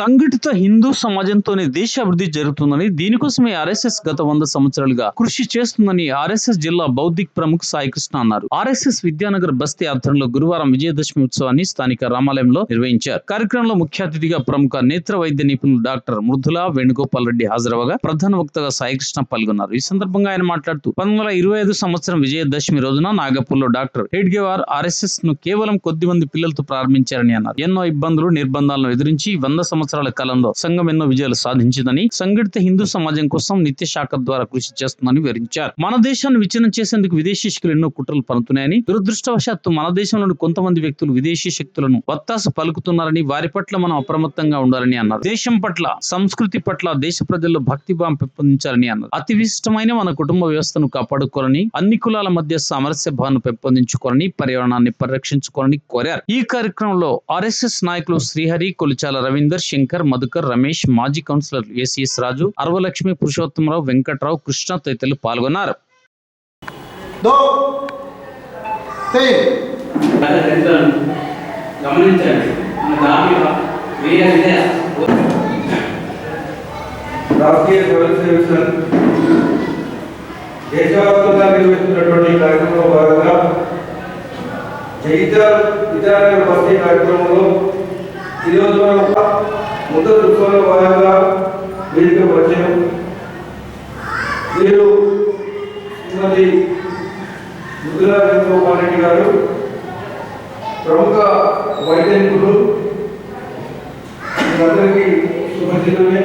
సంఘటిత హిందూ సమాజంతోనే దేశ అభివృద్ధి జరుగుతుందని దీనికోసమే ఆర్ఎస్ఎస్ గత వంద సంవత్సరాలుగా కృషి చేస్తుందని ఆర్ఎస్ఎస్ జిల్లా బౌద్ధిక్ ప్రముఖ సాయికృష్ణ అన్నారు. ఆర్ఎస్ఎస్ విద్యానగర్ బస్తీ ఆధ్వర్యంలో గురువారం విజయదశమి ఉత్సవాన్ని స్థానిక రామాలయంలో నిర్వహించారు. కార్యక్రమంలో ముఖ్య అతిథిగా ప్రముఖ నేత్ర వైద్య నిపుణులు డాక్టర్ మృదుల వేణుగోపాల్ రెడ్డి హాజరవగా ప్రధాన వక్తగా సాయికృష్ణ పాల్గొన్నారు. ఈ సందర్భంగా ఆయన మాట్లాడుతూ పంతొమ్మిది వందల ఇరవై ఐదు సంవత్సరం విజయదశమి రోజున నాగపూర్లో డాక్టర్ హెడ్గేవార్ ఆర్ఎస్ఎస్ను కేవలం కొద్ది మంది పిల్లలతో ప్రారంభించారని అన్నారు. ఎన్నో ఇబ్బందులు నిర్బంధాలను ఎదిరించి వంద సంవత్సరాలు కాలంలో సంఘం ఎన్నో విజయాలు సాధించిందని సంఘటిత హిందూ సమాజం కోసం నిత్య శాఖ ద్వారా కృషి చేస్తుందని వివరించారు. మన దేశాన్ని విచ్ఛిన్నం చేసేందుకు విదేశీ శక్తులు ఎన్నో కుట్రలు పనుతున్నాయని దురదృష్టవశాత్తు మన దేశంలోని కొంతమంది వ్యక్తులు విదేశీ శక్తులను వత్తాసు పలుకుతున్నారని వారి పట్ల మనం అప్రమత్తంగా ఉండాలని అన్నారు. దేశం పట్ల సంస్కృతి పట్ల దేశ ప్రజల్లో భక్తి భావం పెంపొందించాలని అన్నారు. అతి విశిష్టమైన మన కుటుంబ వ్యవస్థను కాపాడుకోవాలని అన్ని కులాల మధ్య సామరస్య భావన పెంపొందించుకోవాలని పర్యావరణాన్ని పరిరక్షించుకోవాలని కోరారు. ఈ కార్యక్రమంలో ఆర్ఎస్ఎస్ నాయకులు శ్రీహరి కొలిచాల రవీందర్ శంకర్ మధుకర్ రమేష్ మాజీ కౌన్సిలర్ ఎస్ఎస్ రాజు అరవలక్ష్మి పురుషోత్తమరావు వెంకట్రావు కృష్ణ తదితరులు పాల్గొన్నారు. కార్యక్రమంలో ఈరోజు మనం ముందు ఉత్సవంలో భాగంగా వీరికి వచ్చాము మీరు శ్రీమతి ముద్దులా వేణుగోపాల్ రెడ్డి గారు ప్రముఖ వైద్య నిపుణులు మీరందరికీ శుభచితులే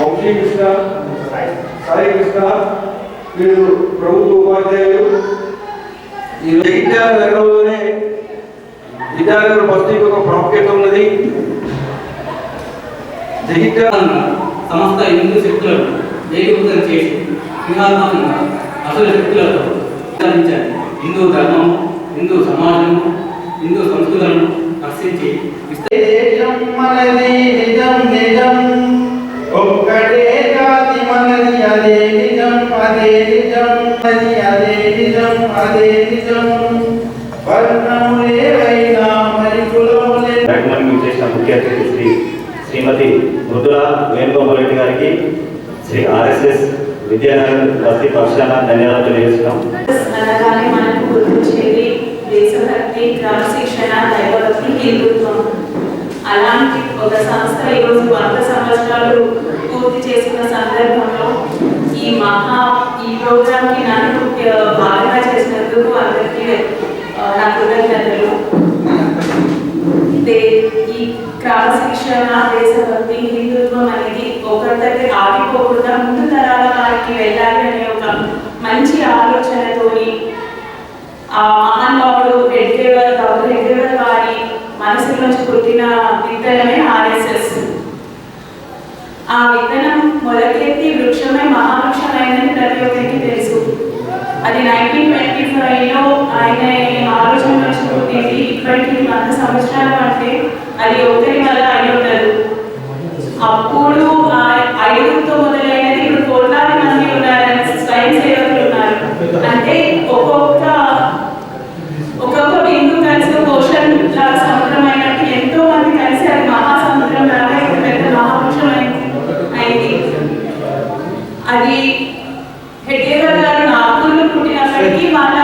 వంశీ కృష్ణ సాయి కృష్ణ వీరు ప్రభుత్వ ఉపాధ్యాయులు. ఈ జగిత్యాల నగరంలోనే విద్యార్థుల బస్తీకి ఒక ప్రాముఖ్యత ఉన్నది. జగిత్యాల సమస్త హిందూ శక్తులను ఏకీకృతం చేసి అసలు శక్తులతో హిందూ ధర్మం హిందూ సమాజం హిందూ సంస్కృతులను రక్షించి నిజం నిజం. ఒక్కడే జాతి మనది అదే నిజం అదే నిజం. అదే నిజం అదే నిజం. ముఖ్య అతిథి శ్రీ శ్రీమతి మృదుల వేణుగోపాల్రెడ్డి గారికి శ్రీ ఆర్ఎస్ఎస్ విద్యానగర్ బస్తీ పక్షాన ధన్యవాదాలు తెలియజేస్తున్నాం. దేశభక్తి క్రమశిక్షణ దైవభక్తి హిందుత్వం. అలాంటి ఒక సంస్థ ఈరోజు వంద సంవత్సరాలు పూర్తి చేసుకున్న సందర్భంలో ఈ మహా ఈ ప్రోగ్రామ్కి నన్ను భాగంగా చేసినందుకు అందరికీ నా కృతజ్ఞతలు. ఈ క్రమశిక్షణ దేశభక్తి హిందుత్వం అనేది ఒకరి ఆగిపోకుండా ముందు తరాల వారికి వెళ్ళాలి అనే ఒక మంచి ఆలోచనతోని ఆ మహానుభావుడు హెడ్గేవర్ డాక్టర్ హెడ్గేవర్ వారి మనసులోంచి పుట్టిన విత్తనమే ఆర్ఎస్ఎస్. ఆ విత్తనం మొలకెత్తి వృక్షమే మహావృక్షమైందని ప్రతి ఒక్కరికి తెలుసు. అది నైన్టీన్ ట్వంటీ ఫైవ్లో ఆయన ఆలోచన నుంచి ఇప్పటికి వంద సంవత్సరాలు అంటే అది ఒకరి వల్ల అయి ఉండదు. అప్పుడు ఐదుతో మొదలైనది ఇప్పుడు కోట్లాది మంది ఉన్నారని స్వయం సేవకులు ఉన్నారు. అంటే ఒక్కొక్క ఒక్కొక్క బిందు కలిసి పోషన్ సముద్రం అయినట్టు ఎంతో మంది కలిసి అది మహాసముద్రం లాగా ఇంత పెద్ద మహావృక్షం అయింది అయింది. అది హెడ్గేవర్ గారు నాగ్పూర్లో పుట్టినప్పటికీ వాళ్ళ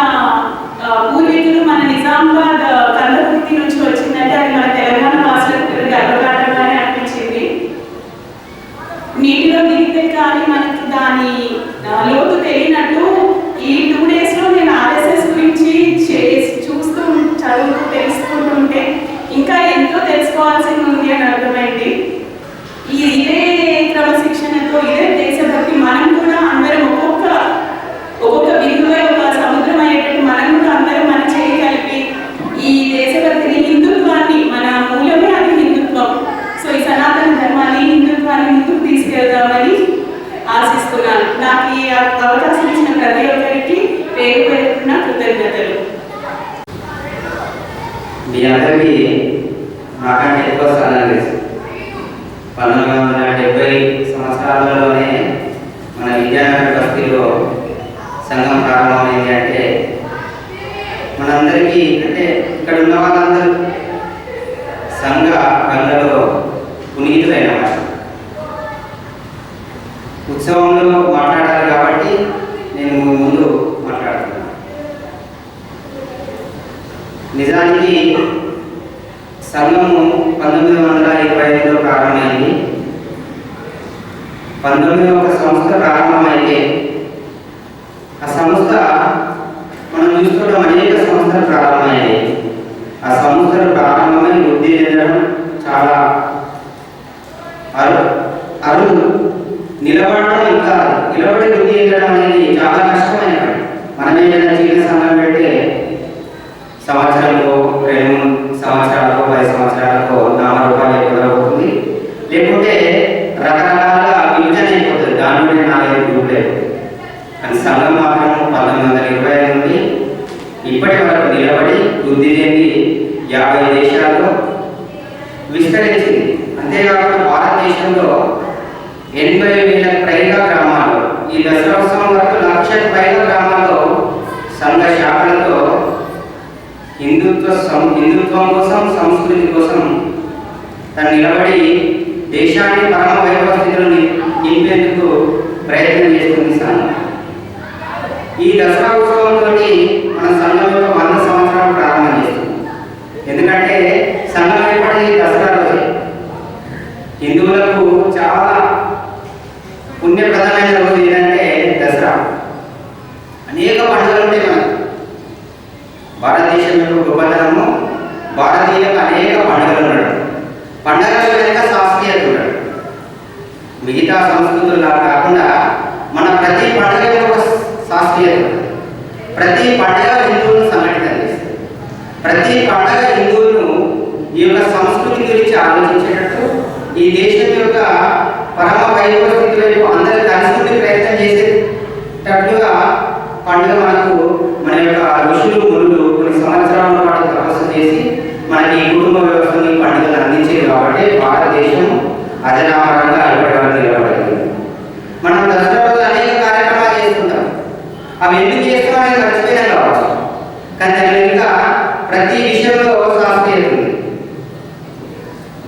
ఆ, పూర్వీకులు మన నిజామాబాద్ ఆ, కందకుర్తి నుంచి వచ్చిందంటే అది మన తెలంగాణ వాసులకు గర్వకారణంగానే అనిపించింది నీటిలో దిగితే కానీ మనకి దాని ఆ, లోతు తెలియనట్టు ఈ టూ డేస్లో నేను ఆర్ఎస్ఎస్ గురించి చేసి చూస్తూ చదువుతూ తెలుసుకుంటుంటే ఇంకా ఎంతో తెలుసుకోవాల్సింది ఉంది అని అర్థమైంది ఈ ఇదే క్రమశిక్షణతో ఇదే దేశభక్తి మనం కూడా అందరం ఒక్కొక్క ఒక్కొక్క బిందువే ఒక సముద్రం అయ్యేటట్టు మనం కూడా అందరం మన చేయి కలిపి ఈ దేశభక్తిని హిందుత్వాన్ని మన మూలమే అది హిందుత్వం సో ఈ సనాతన ధర్మాన్ని హిందుత్వాన్ని చేరుదామని ఆశిస్తున్నాను. నాకు ఈ అవకాశం ఇచ్చిన ప్రతి ఒక్కరికి పేరు పేరున కృతజ్ఞతలు. మీ అందరికీ నాకంటే ఎక్కువ స్థానం తెలుసు. పంతొమ్మిది వందల డెబ్బై సంవత్సరాలలోనే మన విద్యానగర్ బస్తీలో సంఘం ప్రారంభమైంది అంటే మనందరికీ అంటే ఇక్కడ ఉన్న వాళ్ళందరూ సంఘ రంగంలో వాళ్ళు. ఉత్సవంలో మాట్లాడాలి కాబట్టి నేను ముందు మాట్లాడుతున్నాను. నిజానికి సంఘము పంతొమ్మిది వందల ఇరవై ఐదులో ప్రారంభమైంది. పంతొమ్మిది ఒక సంస్థ ప్రారంభమైతే ఆ సంస్థ మనం చూసుకోవడం అనేక సంస్థలు ప్రారంభమయ్యాయి. ఆ సంస్థలు ప్రారంభమై వృద్ధి చెందడం చాలా నిలబడడం ఇంకా నిలబడి వృద్ధి చెందడం అనేది చాలా కష్టమైన పని మనం ఏదైనా జీవిత సంఘం పెడితే సంవత్సరంలో రెండు సంవత్సరాలకు పది సంవత్సరాలకు నామరూపాలు ఎక్కువ అవుతుంది లేకుంటే రకరకాలుగా విభజన అయిపోతుంది. దాని నుండి నాలుగైదు గ్రూపులు అయిపోతుంది కానీ సంఘం మాత్రం పంతొమ్మిది వందల ఇరవై ఐదు నుండి ఇప్పటి వరకు నిలబడి వృద్ధి చెంది యాభై దేశాల్లో విస్తరించింది. అంతేకాకుండా భారతదేశంలో ఎనభై వేల పైగా గ్రామాలు. ఈ దసరా ఉత్సవం వరకు లక్ష పైగా గ్రామాల్లో సంఘ శాఖలతో హిందుత్వ సం హిందుత్వం కోసం సంస్కృతి కోసం తను నిలబడి దేశాన్ని పరమ వైభవ స్థితిలో నింపేందుకు ప్రయత్నం చేస్తుంది సంఘం ఈ దసరా ఉత్సవం మన సంఘం యొక్క వంద సంవత్సరాలు ప్రారంభం చేస్తుంది ఎందుకంటే సంఘం ఏర్పడి దసరా రోజే హిందువులకు చాలా పుణ్యప్రదమైన రోజు ఏంటంటే దసరా అనేక పండుగలు ఉంటాయి మనకు భారతదేశం యొక్క గొప్పతనము భారతీయులకు అనేక పండుగలు ఉండడం పండుగల వెనుక శాస్త్రీయత ఉండడం మిగతా సంస్కృతులా కాకుండా మన ప్రతి పండుగ ఒక శాస్త్రీయత ప్రతి పండుగ హిందువులను సంఘటితం చేస్తుంది. ప్రతి పండుగ హిందువులను ఈ యొక్క సంస్కృతి గురించి ఆలోచించేటట్టు ఈ దేశం యొక్క పరమ వైభవ స్థితి వైపు అందరూ కలిసి ప్రయత్నం చేసేటట్లుగా పండుగ మనకు మన యొక్క ఋషులు గురులు కొన్ని సంవత్సరాల పాటు తపస్సు చేసి మనకి ఈ కుటుంబ వ్యవస్థని పండుగలు అందించేది కాబట్టి భారతదేశం అజనామరంగా ఇప్పటి మనం దసరా అనేక కార్యక్రమాలు చేసుకుంటాం. అవి ఎందుకు చేస్తున్నామని మర్చిపోయినా కావచ్చు. కానీ దాని ఇంకా ప్రతి విషయంలో శాస్త్రీయత ఉంది.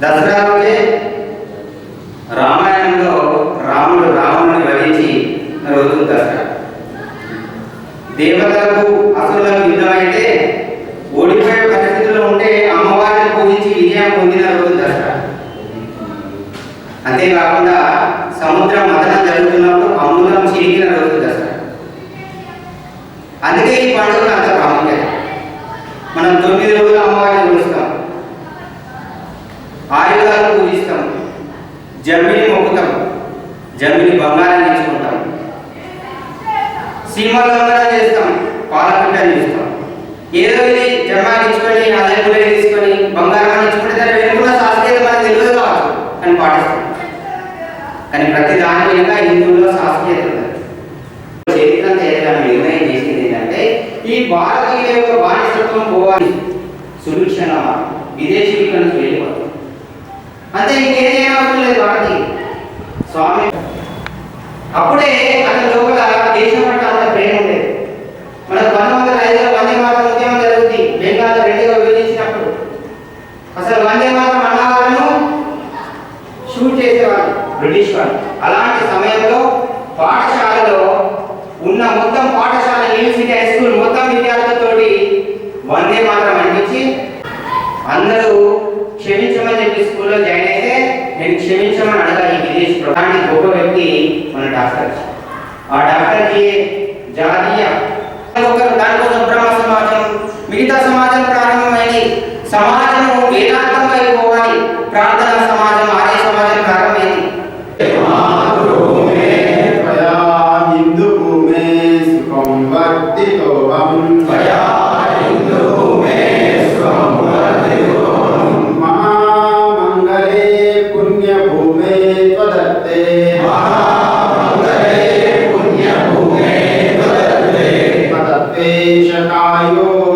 దసరా రోజే రామాయణంలో రాముడు రావణుని వధించి రోజు దసరా. దేవతలకు అసురులకు యుద్ధమైతే ఓడిపోయే పరిస్థితుల్లో ఉంటే అమ్మవారిని పూజించి విజయం పొందిన రోజు దసరా. అంతేకాకుండా సముద్రం మదనం జరుగుతున్నప్పుడు అమృతం చిరిగిన రోజు దసరా అందుకే ఈ పండుగ అంత ప్రాముఖ్యత మనం తొమ్మిది రోజులు అమ్మవారిని పూజిస్తాం. ఆయుధాలను పూజిస్తాం. జమ్మిని మొక్కుతాం. జమ్మిని బంగారాన్ని ఇచ్చుకుంటాం సీమలందరం చేస్తాం. పాలపిట్టని చేస్తాం. ఏదో ఇది జమ్మాని ఇచ్చుకొని అదే పుల్లలు తీసుకొని బంగారం ఇచ్చుకుంటే దాని వెనుకున్న శాస్త్రీయత మనకు తెలియదు కావచ్చు కానీ పాటిస్తాం కానీ ప్రతి దాని వెనుక హిందువుల్లో శాస్త్రీయత ఉంది చరిత్ర చేయాలని నిర్ణయం చేసింది ఏంటంటే ఈ భారతీయుల యొక్క బానిసత్వం పోవాలి. సుభిక్షణ విదేశీ నుంచి వెళ్ళిపోతుంది అంతే ఇంకేదైనా అవసరం లేదు భారతీయ స్వామి అప్పుడే అతని లోపల దేశం పట్ల అంత ప్రేమ ఉండేది. మనకు పంతొమ్మిది వందల ఐదులో వందే మాతరం ఉద్యమం జరుగుతుంది. బెంగాల్ రెండుగా విభజించినప్పుడు అసలు వందే మాతరం బ్రిటిష్ వాళ్ళు అలాంటి సమయంలో పాఠశాలలో ఉన్న మొత్తం పాఠశాల యూనివర్సిటీ హై స్కూల్ మొత్తం విద్యార్థులతోటి వందే మాత్రం అనిపించి అందరూ క్షమించమని చెప్పి స్కూల్లో జాయిన్ అయితే నేను క్షమించమని అడగాలి ఈ విదేశీ ప్రధాని గొప్ప వ్యక్తి మన డాక్టర్ ఆ డాక్టర్కి జాతీయ. ఒకరు దానికోసం బ్రహ్మ సమాజం మిగతా సమాజం ప్రారంభమైంది. సమాజం వేదాంతం అయిపోవాలి. పోవాలి ప్రార్థనా సమాజం tayo